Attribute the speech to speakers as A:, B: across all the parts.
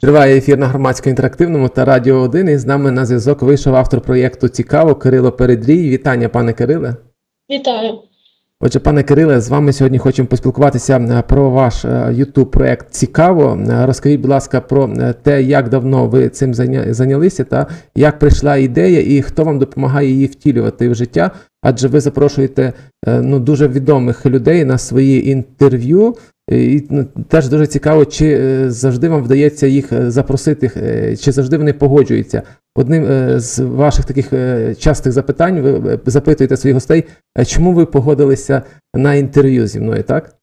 A: Триває ефір на громадсько інтерактивному та Радіо 1. І з нами на зв'язок вийшов автор проєкту Цікаво Кирило Передрій. Вітання, пане Кириле.
B: Вітаю.
A: Отже, пане Кириле, з вами сьогодні хочемо поспілкуватися е, про ваш youtube проект Цікаво. Е, Розкажіть, будь ласка, про е, те, як давно ви цим зайнялися, та як прийшла ідея, і хто вам допомагає її втілювати в життя. Адже ви запрошуєте е, ну, дуже відомих людей на свої інтерв'ю. І ну, теж дуже цікаво, чи е, завжди вам вдається їх е, запросити, е, чи завжди вони погоджуються. Одним е, з ваших таких е, частих запитань ви е, запитуєте своїх гостей, е, чому ви погодилися на інтерв'ю зі мною, так?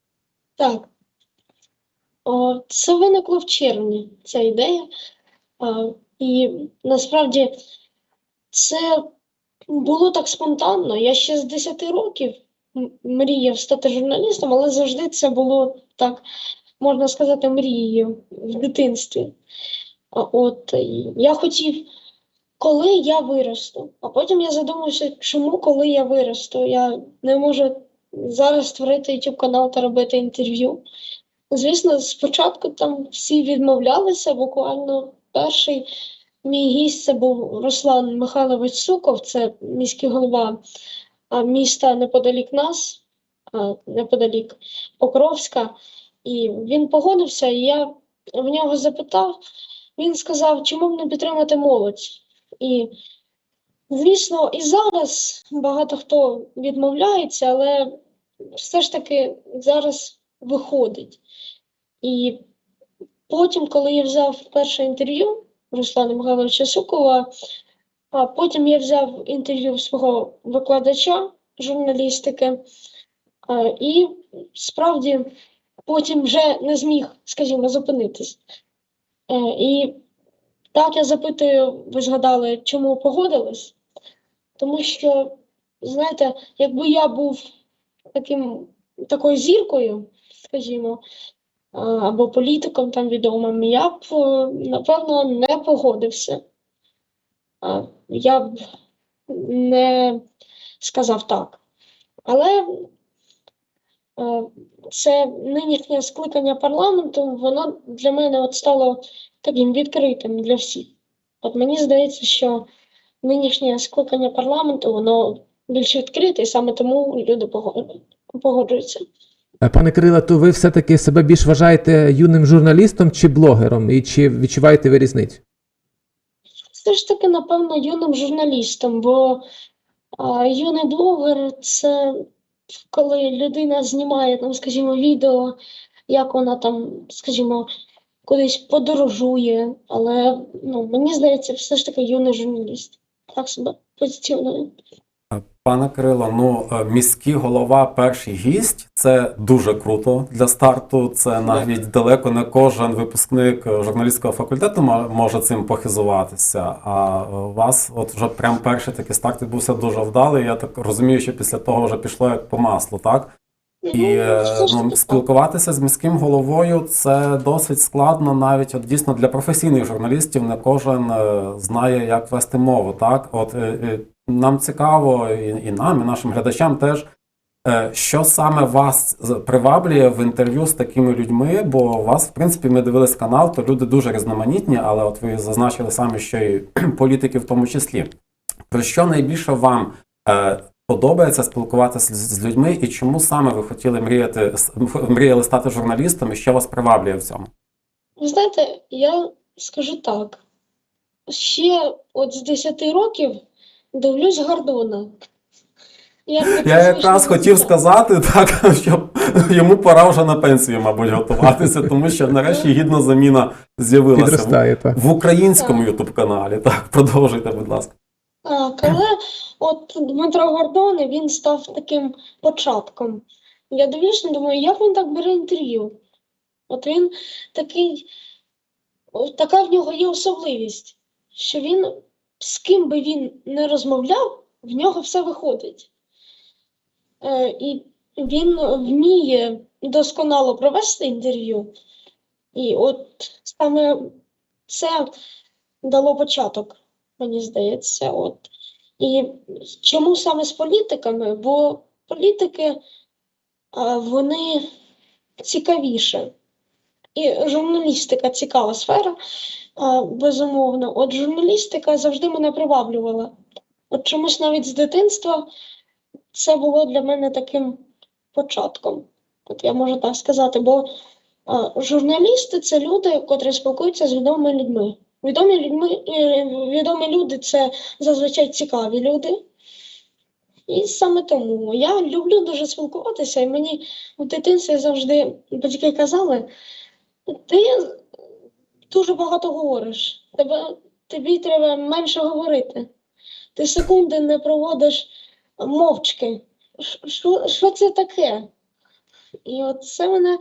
B: Так. О, це виникло в червні, ця ідея. А, і насправді це було так спонтанно. Я ще з 10 років мріяв стати журналістом, але завжди це було так, можна сказати, мрією в дитинстві. От я хотів, коли я виросту, а потім я задумався, чому коли я виросту, я не можу зараз створити YouTube канал та робити інтерв'ю. Звісно, спочатку там всі відмовлялися, буквально перший мій гість це був Руслан Михайлович Суков, це міський голова міста неподалік нас, неподалік Покровська. І він погодився, і я в нього запитав, він сказав, чому б не підтримати молодь. І, звісно, і зараз багато хто відмовляється, але все ж таки зараз виходить. І потім, коли я взяв перше інтерв'ю Руслана Михайловича Сукова, а потім я взяв інтерв'ю свого викладача журналістики, і справді потім вже не зміг, скажімо, зупинитись. Е, І так я запитую, ви згадали, чому погодились? Тому що, знаєте, якби я був таким, такою зіркою, скажімо, або політиком там відомим, я б, е, напевно, не погодився. Я б не сказав так. Але е, це нинішнє скликання парламенту, воно для мене от стало таким відкритим для всіх. От мені здається, що нинішнє скликання парламенту, воно більш відкрите, і саме тому люди погоджуються-.
A: Е, Пане Кириле, то ви все-таки себе більш вважаєте юним журналістом чи блогером, і чи відчуваєте ви різницю?
B: Все ж таки, напевно, юним журналістом, бо а, юний блогер це коли людина знімає там, скажімо, відео, як вона там, скажімо, кудись подорожує. Але ну, мені здається, все ж таки юний журналіст. Так себе позиціонує.
C: Пане Кирило, ну е, міський голова, перший гість це дуже круто для старту. Це навіть далеко не кожен випускник е, журналістського факультету мо- може цим похизуватися. А е, у вас, от вже прям перший такий старт відбувся дуже вдалий. Я так розумію, що після того вже пішло як по маслу, так? І е,
B: ж таки
C: ну, спілкуватися з міським головою це досить складно, навіть от дійсно для професійних журналістів не кожен е, знає, як вести мову. Так, от е, е, нам цікаво, і, і нам, і нашим глядачам теж. е, Що саме вас приваблює в інтерв'ю з такими людьми? Бо вас, в принципі, ми дивились канал, то люди дуже різноманітні, але от ви зазначили самі, що і політики в тому числі. Про що найбільше вам е, подобається спілкуватися з, людьми, і чому саме ви хотіли мріяти с- мріяли стати журналістом, і що вас приваблює в цьому?
B: Ви знаєте, я скажу так. Ще от з 10 років дивлюсь Гордона. Ви
C: Я якраз хотів сказати так, що йому пора вже на пенсію, мабуть, готуватися, тому що нарешті гідна заміна з'явилася в, в українському ютуб каналі. Так, продовжуйте, будь ласка.
B: Так, але от Дмитро Гордон, він став таким початком. Я дивлюся, думаю, як він так бере інтерв'ю? От він такий, така в нього є особливість, що він з ким би він не розмовляв, в нього все виходить. Е, і він вміє досконало провести інтерв'ю. І от саме це дало початок мені здається. От. І чому саме з політиками? Бо політики вони цікавіше. і журналістика цікава сфера, безумовно. От журналістика завжди мене приваблювала. От чомусь навіть з дитинства це було для мене таким початком. От я можу так сказати, бо журналісти це люди, котрі спілкуються з відомими людьми. Відомі людьми, е, відомі люди це зазвичай цікаві люди. І саме тому я люблю дуже спілкуватися, і мені в дитинстві завжди батьки казали, ти дуже багато говориш, тебе, тобі треба менше говорити. Ти секунди не проводиш мовчки. Що, що це таке? І от це мене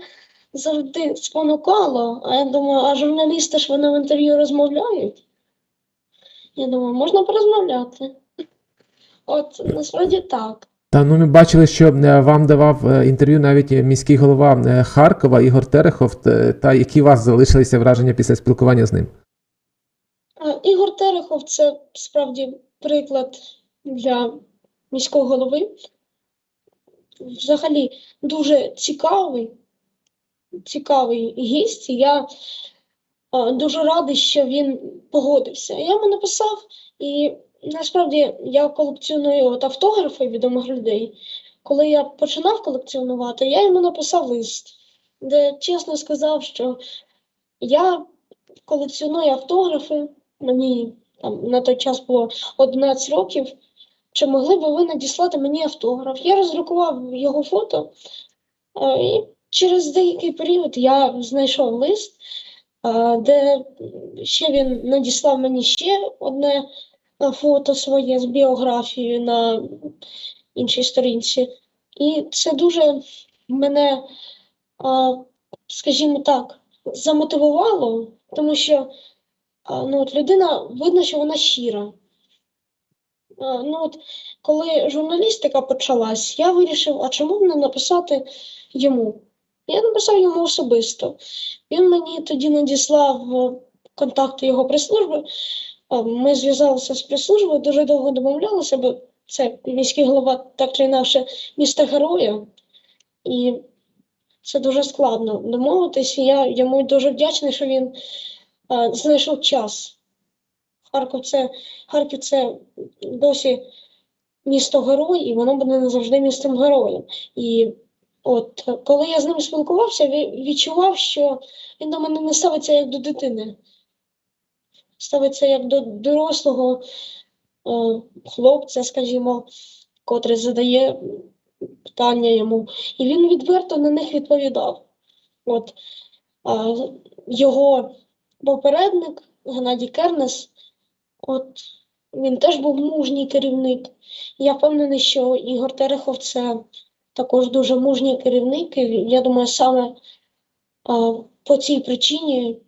B: завжди спонукало. А я думаю, а журналісти ж вони в інтерв'ю розмовляють. Я думаю, можна порозмовляти. От насправді так.
A: Та ну ми бачили, що е, вам давав е, інтерв'ю навіть міський голова е, Харкова Ігор Терехов, та які у вас залишилися враження після спілкування з ним?
B: Ігор Терехов це справді приклад для міського голови. Взагалі дуже цікавий, цікавий гість. і Я е, дуже радий, що він погодився. Я йому написав, і насправді я колекціоную от автографи відомих людей. Коли я починав колекціонувати, я йому написав лист, де чесно сказав, що я колекціоную автографи. Мені там на той час було 11 років. Чи могли б ви надіслати мені автограф? Я роздрукував його фото, е, і через деякий період я знайшов лист, де ще він надіслав мені ще одне фото своє з біографією на іншій сторінці. І це дуже мене, скажімо так, замотивувало, тому що ну, от людина видно, що вона щира. Ну, от, коли журналістика почалась, я вирішив, а чому б не написати йому? Я написав йому особисто. Він мені тоді надіслав е, контакти його прес-служби. Ми зв'язалися з прес-службою, дуже довго домовлялися, бо це міський голова так чи інакше міста героя. І це дуже складно домовитись. Я йому дуже вдячний, що він е, знайшов час. Харків це, Харків це досі місто герой, і воно буде назавжди містом героєм. І от коли я з ним спілкувався, ві- відчував, що він до мене не ставиться як до дитини, ставиться як до дорослого е, хлопця, скажімо, котрий задає питання йому. І він відверто на них відповідав. От а, його попередник Геннадій Кернес, от він теж був мужній керівник. Я впевнений, що Ігор Терехов це також дуже мужній керівник. І я думаю, саме а, по цій причині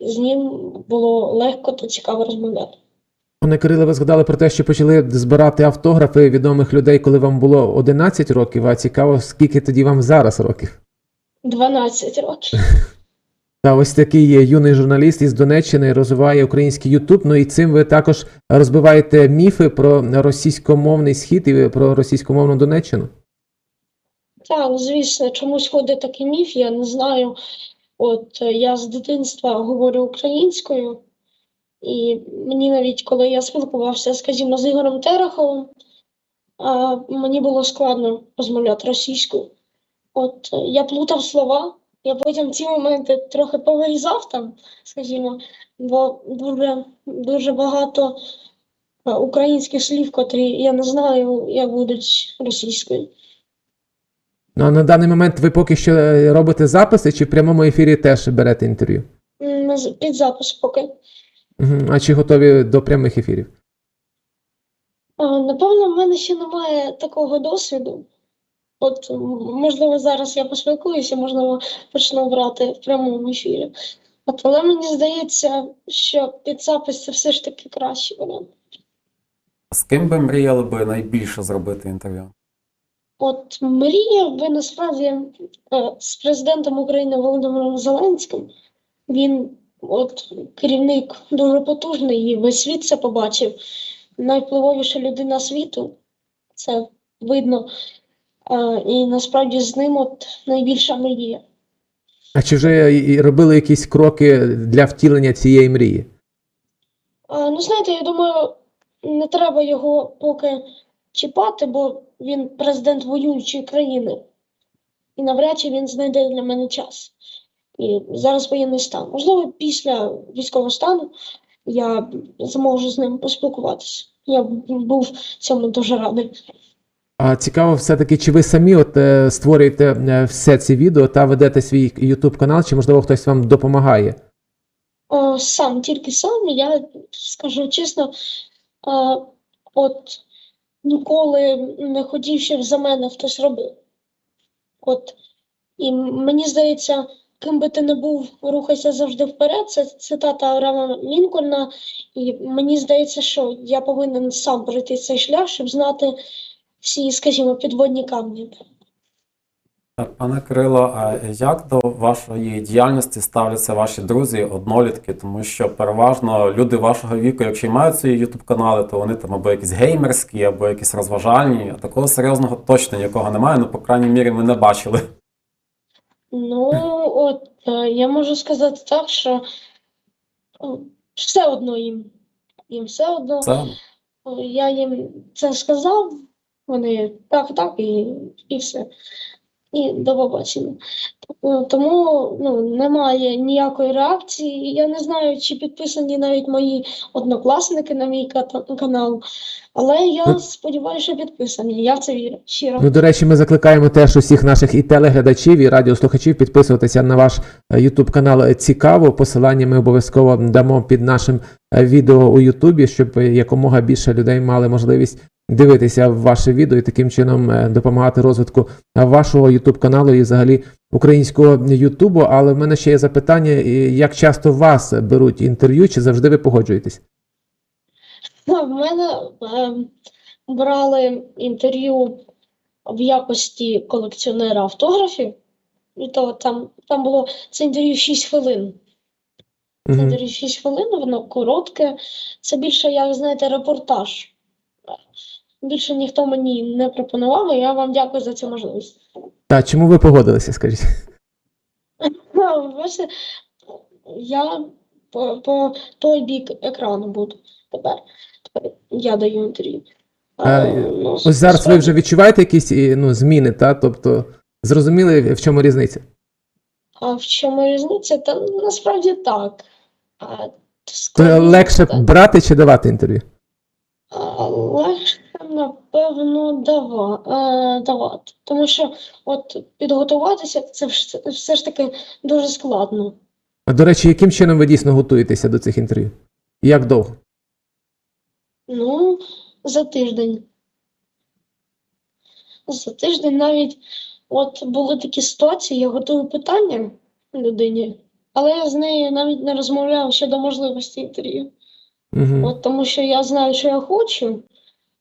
B: з ним було легко та цікаво розмовляти.
A: Пане Кириле, ви згадали про те, що почали збирати автографи відомих людей, коли вам було 11 років, а цікаво, скільки тоді вам зараз років?
B: 12 років.
A: Та ось такий є юний журналіст із Донеччини розвиває український Ютуб. Ну і цим ви також розбиваєте міфи про російськомовний схід і про російськомовну Донеччину.
B: Так, звісно, чомусь ходить такий міф, я не знаю. От е, я з дитинства говорю українською, і мені навіть коли я спілкувався, скажімо, з Ігорем Тереховим, а, мені було складно розмовляти російською. От е, я плутав слова, я потім ці моменти трохи повирізав там, скажімо, бо дуже, дуже багато е, українських слів, котрі я не знаю, як будуть російською.
A: Ну а на даний момент ви поки що е, робите записи, чи в прямому ефірі теж берете інтерв'ю?
B: М, з- Під запис поки.
A: Мгм. А чи готові до прямих ефірів?
B: Напевно, в мене ще немає такого досвіду. От, м, можливо, зараз я поспілкуюся, можливо, почну брати в прямому ефірі. От, але мені здається, що під запис це все ж таки варіант.
C: З ким би мріяли би найбільше зробити інтерв'ю?
B: От мріяв би насправді е, з президентом України Володимиром Зеленським. Він от керівник дуже потужний, і весь світ це побачив. Найвпливовіша людина світу, це видно. Е, І насправді з ним от найбільша мрія.
A: А чи вже робили якісь кроки для втілення цієї мрії?
B: А, ну, знаєте, я думаю, не треба його поки чіпати, бо він президент воюючої країни. І навряд чи він знайде для мене час. І зараз воєнний стан. Можливо, після військового стану я зможу з ним поспілкуватися. Я був цьому дуже радий.
A: А цікаво, все-таки, чи ви самі от, е, створюєте е, все ці відео та ведете свій YouTube канал, чи можливо хтось вам допомагає?
B: О, сам, тільки сам, я скажу чесно, а, от ніколи не хотів, щоб за мене хтось робив. От, і мені здається, ким би ти не був, рухайся завжди вперед. Це цитата Авраама Лінкольна. І мені здається, що я повинен сам пройти цей шлях, щоб знати всі, скажімо, підводні камні.
C: Пане Кирило, а як до вашої діяльності ставляться ваші друзі, однолітки? Тому що переважно люди вашого віку, якщо й мають свої YouTube канали, то вони там або якісь геймерські, або якісь розважальні. А такого серйозного точно нікого немає. Ну, по крайній мірі, ми не бачили.
B: Ну, от е, я можу сказати так, що е, все одно їм. Їм все одно.
C: Це
B: Я їм це сказав, вони так, так, і, і все. І до побачення. Е, Тому ну, немає ніякої реакції. Я не знаю, чи підписані навіть мої однокласники на мій канал, але я
A: Ну-
B: сподіваюся, що підписані. Я в це вірю. Щиро.
A: Ну, до речі, ми закликаємо теж усіх наших і телеглядачів, і радіослухачів підписуватися на ваш е, YouTube канал цікаво. Посилання ми обов'язково дамо під нашим е, відео у Ютубі, щоб якомога більше людей мали можливість дивитися ваше відео і таким чином е, допомагати розвитку вашого YouTube каналу і взагалі українського Ютубу. Але в мене ще є запитання: як часто вас беруть інтерв'ю, чи завжди ви погоджуєтесь?
B: Ну, В мене е, брали інтерв'ю в якості колекціонера автографів, і то там, там було це інтерв'ю 6 хвилин. Це інтерв'ю 6 хвилин, воно коротке. Це більше, як знаєте, репортаж. Більше ніхто мені не пропонував, і я вам дякую за цю можливість.
A: Та чому ви погодилися, скажіть?
B: Бачите, я по, по той бік екрану буду тепер. Тепер я даю інтерв'ю.
A: А,
B: ну,
A: Ось зараз ви вже відчуваєте якісь ну, зміни, та? тобто зрозуміли, в чому різниця?
B: А в чому різниця? Та насправді так. А,
A: То
B: складніше
A: легше
B: питання.
A: брати чи давати інтерв'ю?
B: А, Легше, напевно, дава, е, давати. Тому що от підготуватися це все ж таки дуже складно.
A: А, До речі, яким чином ви дійсно готуєтеся до цих інтерв'ю? Як довго?
B: Ну, за тиждень. За тиждень навіть от були такі ситуації, я готую питання людині, але я з нею навіть не розмовляв щодо можливості інтерв'ю.
A: Угу.
B: От тому що я знаю, що я хочу.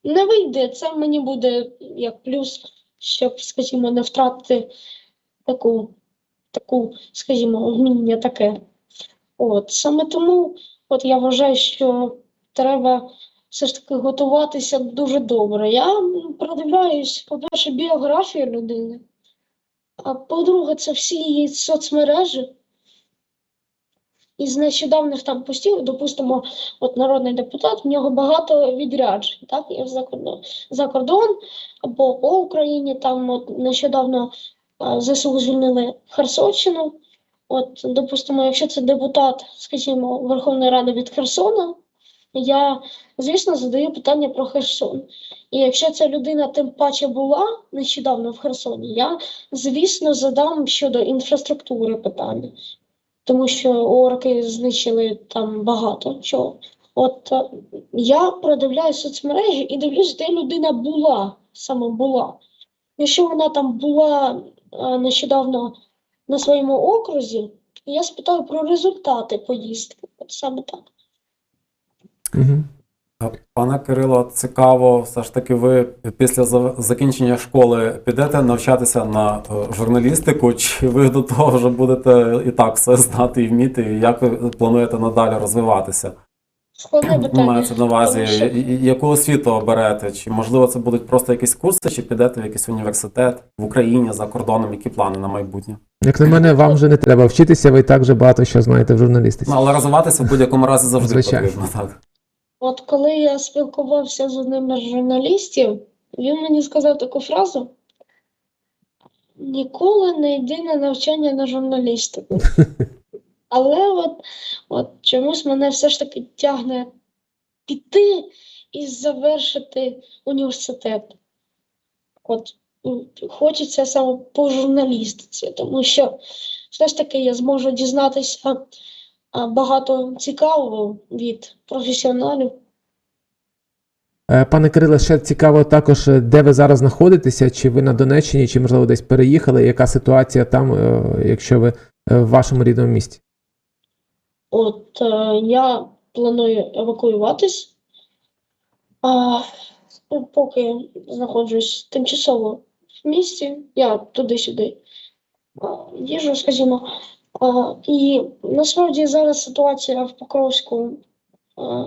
B: Не вийде, це мені буде як плюс, щоб, скажімо, не втратити таку, таку, скажімо, вміння таке. От саме тому, от я вважаю, що треба все ж таки готуватися дуже добре. Я продивляюсь, по-перше, біографію людини, а по-друге, це всі її соцмережі. Із нещодавних там постів, допустимо, от народний депутат, в нього багато відряджень, так, і за кордон, за кордон або по Україні. Там от нещодавно ЗСУ звільнили Херсонщину. От, допустимо, якщо це депутат, скажімо, Верховної Ради від Херсона, я, звісно, задаю питання про Херсон. І якщо ця людина тим паче була нещодавно в Херсоні, я, звісно, задам щодо інфраструктури питання тому що орки знищили там багато чого. От е, я продивляю соцмережі і дивлюсь, де людина була, саме була. Якщо вона там була е, нещодавно на своєму окрузі, я спитаю про результати поїздки. От саме так.
A: Угу.
C: Пане Кирило, цікаво, все ж таки, ви після закінчення школи підете навчатися на е, журналістику, чи ви до того вже будете і так все знати і вміти, і як ви плануєте надалі розвиватися?
B: Питання.
C: Мається на увазі,
B: що-
C: яку освіту оберете? Чи можливо це будуть просто якісь курси, чи підете в якийсь університет в Україні за кордоном? Які плани на майбутнє?
A: Як на мене, вам вже не треба вчитися, ви так же багато що знаєте в журналістиці.
C: Ну, але розвиватися в будь-якому разі завжди
A: Звичайно.
C: потрібно. Так.
B: От коли я спілкувався з одним із журналістів, він мені сказав таку фразу: ніколи не йди на навчання на журналістику. Але от, от чомусь мене все ж таки тягне піти і завершити університет. От хочеться саме по журналістиці, тому що все ж таки я зможу дізнатися багато цікавого від професіоналів.
A: Е, Пане Кириле, ще цікаво також, е, де ви зараз знаходитеся, чи ви на Донеччині, чи можливо десь переїхали, яка ситуація там, е, якщо ви в вашому рідному місті?
B: От я планую евакуюватись, а, ну, поки знаходжусь тимчасово в місті, я туди-сюди а, їжджу, скажімо. А, і насправді зараз ситуація в Покровську а,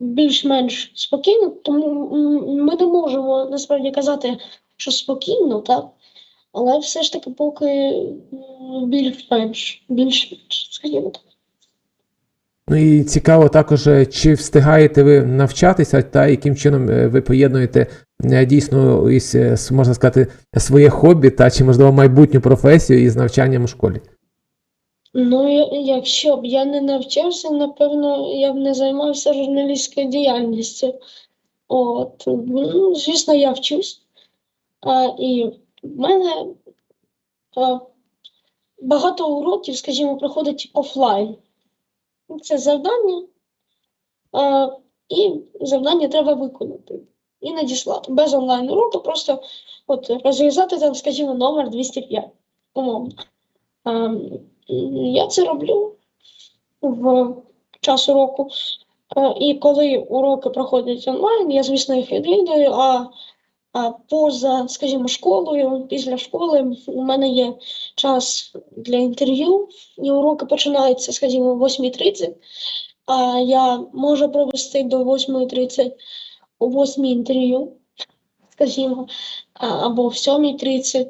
B: більш-менш спокійна, тому ми не можемо насправді казати, що спокійно, так? Але все ж таки поки більш-менш, більш-менш, скажімо так.
A: Ну і цікаво також, е, чи встигаєте ви навчатися, та яким чином е, ви поєднуєте е, дійсно із, е, можна сказати, своє хобі, та чи можливо майбутню професію із навчанням у школі?
B: Ну, якщо б я не навчався, напевно, я б не займався журналістською діяльністю. От, ну, звісно, я вчусь. А, і в мене а, багато уроків, скажімо, проходить офлайн. Це завдання, а, і завдання треба виконати і надіслати. Без онлайн уроку просто от, розв'язати там, скажімо, номер 205, умовно. А, м, я це роблю в час уроку. Е, І коли уроки проходять онлайн, я, звісно, їх відвідую, а, поза, скажімо, школою, після школи у мене є час для інтерв'ю, і уроки починаються, скажімо, о 8.30, а я можу провести до 8.30 у 8 інтерв'ю, скажімо, або в 7.30.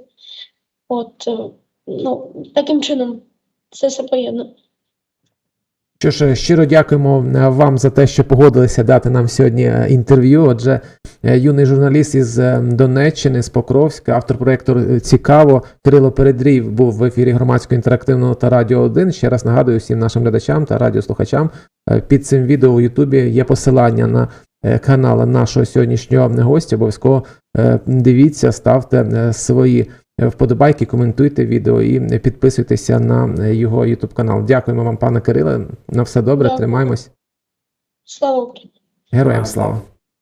B: От, е, ну, таким чином це все поєднано.
A: Що ж, щиро дякуємо е, вам за те, що погодилися дати нам сьогодні е, інтерв'ю. Отже, е, юний журналіст із Донеччини, з Покровська, автор проєкту Цікаво, Кирило Передрів був в ефірі громадського інтерактивного та Радіо 1. Ще раз нагадую всім нашим глядачам та радіослухачам. Під цим відео у Ютубі є посилання на канал нашого сьогоднішнього гостя. Обов'язково дивіться, ставте свої вподобайки, коментуйте відео і е, підписуйтеся на е, його YouTube канал. Дякуємо вам, пане Кириле. На все добре,
B: Дякую.
A: тримаємось.
B: Слава Україні!
A: Героям слава!